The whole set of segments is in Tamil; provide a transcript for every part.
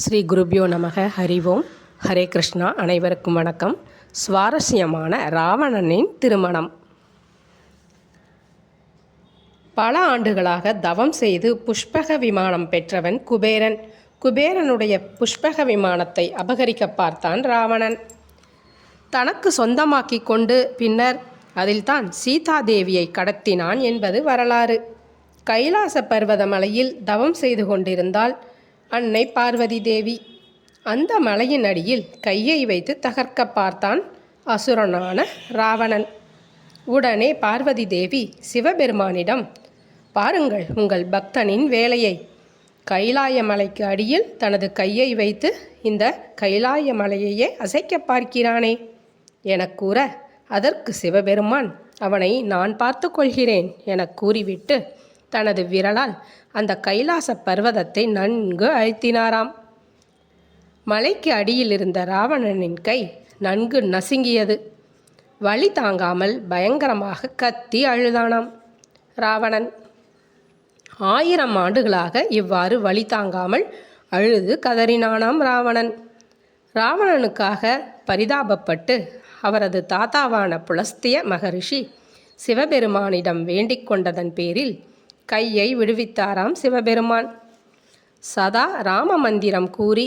ஸ்ரீ குருபியோ நமக. ஹரிவோம் ஹரே கிருஷ்ணா. அனைவருக்கும் வணக்கம். சுவாரஸ்யமான ராவணனின் திருமணம். பல ஆண்டுகளாக தவம் செய்து புஷ்பக விமானம் பெற்றவன் குபேரன். குபேரனுடைய புஷ்பக விமானத்தை அபகரிக்க பார்த்தான் ராவணன். தனக்கு சொந்தமாக்கி கொண்டு பின்னர் அதில்தான் சீதாதேவியை கடத்தினான் என்பது வரலாறு. கைலாச பர்வத மலையில் தவம் செய்து கொண்டிருந்தால் அன்னை பார்வதி தேவி. அந்த மலையின் அடியில் கையை வைத்து தகர்க்க பார்த்தான் அசுரனான ராவணன். உடனே பார்வதி தேவி சிவபெருமானிடம் பாருங்கள் உங்கள் பக்தனின் வேலையை. கைலாய மலைக்கு அடியில் தனது கையை வைத்து இந்த கைலாய மலையையே அசைக்க பார்க்கிறானே. என கூற அதற்கு சிவபெருமான் அவனை நான் பார்த்து கொள்கிறேன் என கூறிவிட்டு தனது விரலால் அந்த கைலாச பர்வதத்தை நன்கு அழுத்தினாராம். மலைக்கு அடியில் இருந்த ராவணனின் கை நன்கு நசுங்கியது. வழி தாங்காமல் பயங்கரமாக கத்தி அழுதானாம் ராவணன். ஆயிரம் ஆண்டுகளாக இவ்வாறு வழி தாங்காமல் அழுது கதறினானாம் ராவணன். ராவணனுக்காக பரிதாபப்பட்டு அவரது தாத்தாவான புலஸ்திய மகரிஷி சிவபெருமானிடம் வேண்டிக் கொண்டதன் பேரில் கையை விடுவித்தாராம் சிவபெருமான். சதா ராம மந்திரம் கூறி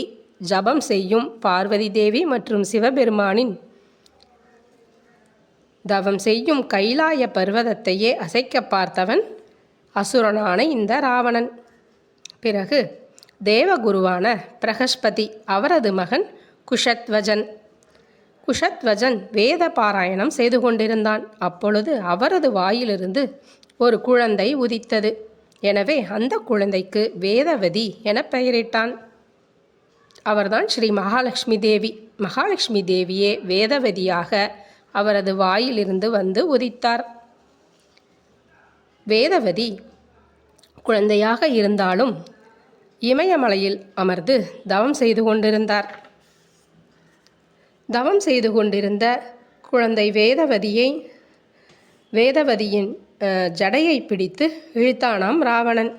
ஜபம் செய்யும் பார்வதி தேவி மற்றும் சிவபெருமானின் தவம் செய்யும் கைலாய பர்வதத்தையே அசைக்க பார்த்தவன் அசுரனான இந்த ராவணன். பிறகு தேவகுருவான பிரகஸ்பதி அவரது மகன் குஷத்வஜன் குஷத்வஜன் வேத பாராயணம் செய்து கொண்டிருந்தான். அப்பொழுது அவரது வாயிலிருந்து ஒரு குழந்தை உதித்தது. எனவே அந்த குழந்தைக்கு வேதவதி என பெயரிட்டான். அவர்தான் ஸ்ரீ மகாலட்சுமி தேவி. மகாலட்சுமி தேவியே வேதவதியாக அவரது வாயிலிருந்து வந்து உதித்தார். வேதவதி குழந்தையாக இருந்தாலும் இமயமலையில் அமர்ந்து தவம் செய்து கொண்டிருந்தார். தவம் செய்து கொண்டிருந்த குழந்தை வேதவதியை வேதவதியின் ஜடையை பிடித்து இழுத்தானாம் ராவணன்.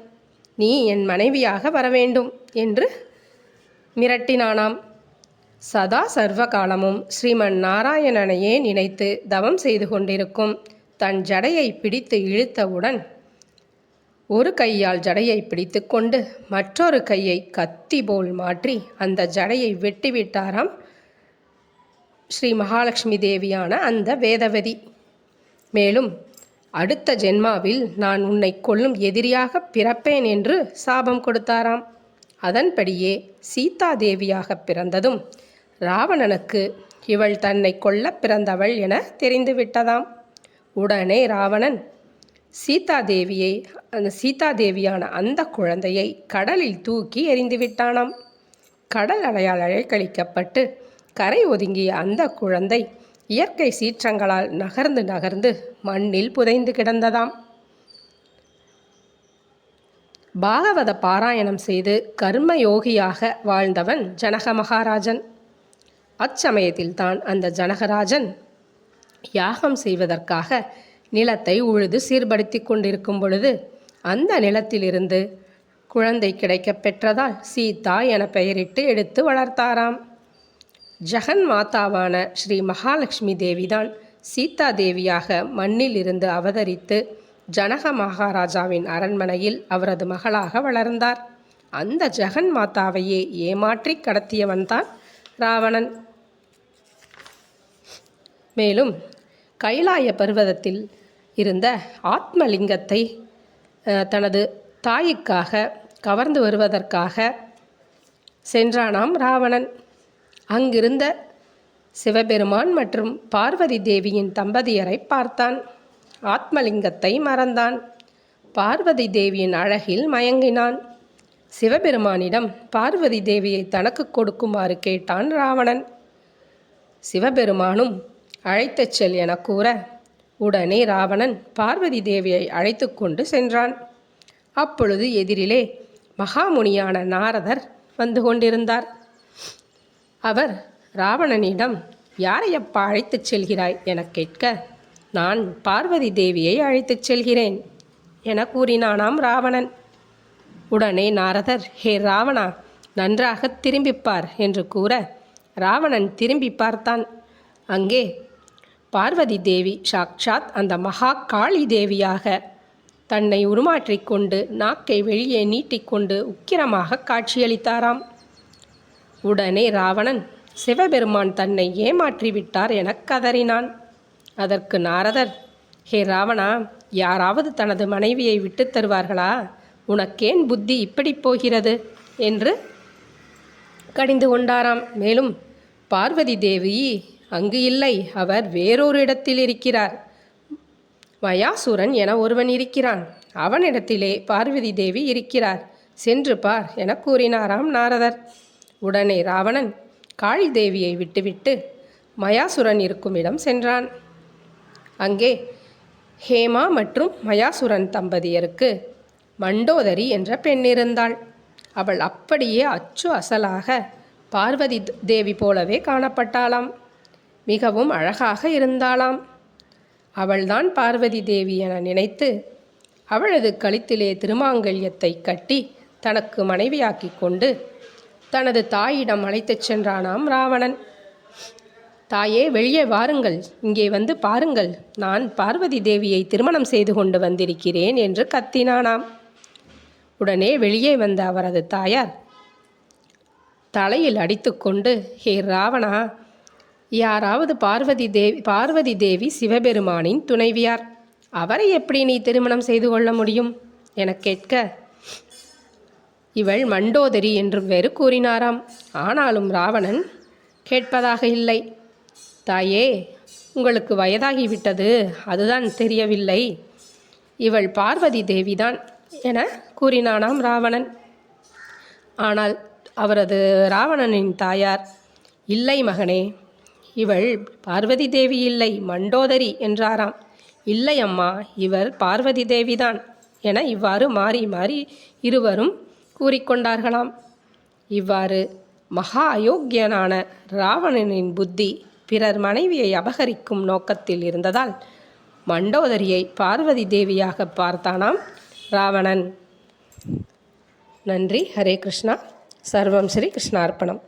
நீ என் மனைவியாக வரவேண்டும் என்று மிரட்டினானாம். சதா சர்வ காலமும் ஸ்ரீமன் நாராயணனையே நினைத்து தவம் செய்து கொண்டிருக்கும் தன் ஜடையை பிடித்து இழுத்தவுடன் ஒரு கையால் ஜடையை பிடித்துக்கொண்டு மற்றொரு கையை கத்தி போல் மாற்றி அந்த ஜடையை வெட்டிவிட்டாராம் ஸ்ரீ மகாலட்சுமி தேவியான அந்த வேதவதி. மேலும் அடுத்த ஜென்மாவில் நான் உன்னை கொல்லும் எதிரியாக பிறப்பேன் என்று சாபம் கொடுத்தாராம். அதன்படியே சீதா தேவியாக பிறந்ததும் ராவணனுக்கு இவள் தன்னை கொல்ல பிறந்தவள் என தெரிந்துவிட்டதாம் உடனே ராவணன் சீதா தேவியை அந்த சீதா தேவியான அந்த குழந்தையை கடலில் தூக்கி எறிந்து விட்டானாம். கடல் அலையால் அழைக்கழிக்கப்பட்டு கரை ஒதுங்கிய அந்த குழந்தை இயற்கை சீற்றங்களால் நகர்ந்து நகர்ந்து மண்ணில் புதைந்து கிடந்ததாம். பாகவத பாராயணம் செய்து கர்ம யோகியாக வாழ்ந்தவன் ஜனக மகாராஜன். அச்சமயத்தில் தான் அந்த ஜனகராஜன் யாகம் செய்வதற்காக நிலத்தை உழுது சீர்படுத்தி கொண்டிருக்கும் பொழுது அந்த நிலத்திலிருந்து குழந்தை கிடைக்கப் பெற்றதால் சீதா என பெயரிட்டு எடுத்து வளர்த்தாராம். ஜெகன் மாதாவான ஸ்ரீ மகாலட்சுமி தேவிதான் சீதா தேவியாக மண்ணில் இருந்து அவதரித்து ஜனக மகாராஜாவின் அரண்மனையில் அவரது மகளாக வளர்ந்தார். அந்த ஜெகன் மாதாவையே ஏமாற்றி கடத்தியவன்தான் ராவணன். மேலும் கைலாய பர்வதத்தில் இருந்த ஆத்மலிங்கத்தை தனது தாய்க்காக கவர்ந்து வருவதற்காக சென்றானாம் ராவணன். அங்கிருந்த சிவபெருமான் மற்றும் பார்வதி தேவியின் தம்பதியரை பார்த்தான். ஆத்மலிங்கத்தை மறந்தான். பார்வதி தேவியின் அழகில் மயங்கினான். சிவபெருமானிடம் பார்வதி தேவியை தனக்கு கொடுக்குமாறு கேட்டான் ராவணன். சிவபெருமானும் அழைத்துச் செல் என கூற உடனே ராவணன் பார்வதி தேவியை அழைத்து கொண்டு சென்றான். அப்பொழுது எதிரிலே மகாமுனியான நாரதர் வந்து கொண்டிருந்தார். அவர் ராவணனிடம் யாரையப்பா அழைத்துச் செல்கிறாய்? எனக் கேட்க நான் பார்வதி தேவியை அழைத்துச் செல்கிறேன் என கூறினானாம் ராவணன். உடனே நாரதர் ஹே ராவணா நன்றாக திரும்பிப்பார் என்று கூற ராவணன் திரும்பி பார்த்தான். அங்கே பார்வதி தேவி சாக்ஷாத் அந்த மகா காளி தேவியாக தன்னை உருமாற்றிக்கொண்டு நாக்கை வெளியே நீட்டிக்கொண்டு உக்கிரமாக காட்சியளித்தாராம். உடனே ராவணன் சிவபெருமான் தன்னை ஏமாற்றிவிட்டார் எனக் கதறினான். அதற்கு நாரதர் ஹே ராவணா யாராவது தனது மனைவியை விட்டுத் தருவார்களா? உனக்கேன் புத்தி இப்படி போகிறது? என்று கடிந்து கொண்டாராம். மேலும் பார்வதி தேவி அங்கு இல்லை. அவர் வேறொரு இடத்தில் இருக்கிறார். மயாசுரன் என ஒருவன் இருக்கிறான். அவனிடத்திலே பார்வதி தேவி இருக்கிறார். சென்று பார் என கூறினாராம் நாரதர். உடனே ராவணன் காளி தேவியை விட்டுவிட்டு மயாசுரன் இருக்கும் இடம் சென்றான். அங்கே ஹேமா மற்றும் மயாசுரன் தம்பதியருக்கு மண்டோதரி என்ற பெண் இருந்தாள். அவள் அப்படியே அச்சு அசலாக பார்வதி தேவி போலவே காணப்பட்டாளாம். மிகவும் அழகாக இருந்தாளாம். அவள்தான் பார்வதி தேவி என நினைத்து அவளது கழுத்திலே திருமாங்கல்யத்தை கட்டி தனக்கு மனைவியாக்கி கொண்டு தனது தாயிடம் அழைத்துச் சென்றானாம் ராவணன். தாயே வெளியே வாருங்கள். இங்கே வந்து பாருங்கள். நான் பார்வதி தேவியை திருமணம் செய்து கொண்டு வந்திருக்கிறேன் என்று கத்தினானாம். உடனே வெளியே வந்த அவரது தாயார் தலையில் அடித்துக்கொண்டு ஹே ராவணா யாராவது பார்வதி தேவி பார்வதி தேவி சிவபெருமானின் துணைவியார். அவரை எப்படி நீ திருமணம் செய்து கொள்ள முடியும்? எனக் கேட்க இவள் மண்டோதரி என்றும் வேறு கூறினாராம். ஆனாலும் ராவணன் கேட்பதாக இல்லை. தாயே உங்களுக்கு வயதாகிவிட்டது அதுதான் தெரியவில்லை. இவள் பார்வதி தேவிதான் என கூறினானாம் ராவணன். ஆனால் அவரது ராவணனின் தாயார் இல்லை மகனே இவள் பார்வதி தேவி இல்லை மண்டோதரி என்றாராம். இல்லை அம்மா இவர் பார்வதி தேவிதான் என இவ்வாறு மாறி மாறி இருவரும் கூறிக்கொண்டார்களாம். இவ்வாறு மகா அயோக்கியனான ராவணனின் புத்தி பிறர் மனைவியை அபகரிக்கும் நோக்கத்தில் இருந்ததால் மண்டோதரியை பார்வதி தேவியாக பார்த்தானாம் ராவணன். நன்றி. ஹரே கிருஷ்ணா. சர்வம் ஸ்ரீ கிருஷ்ணார்ப்பணம்.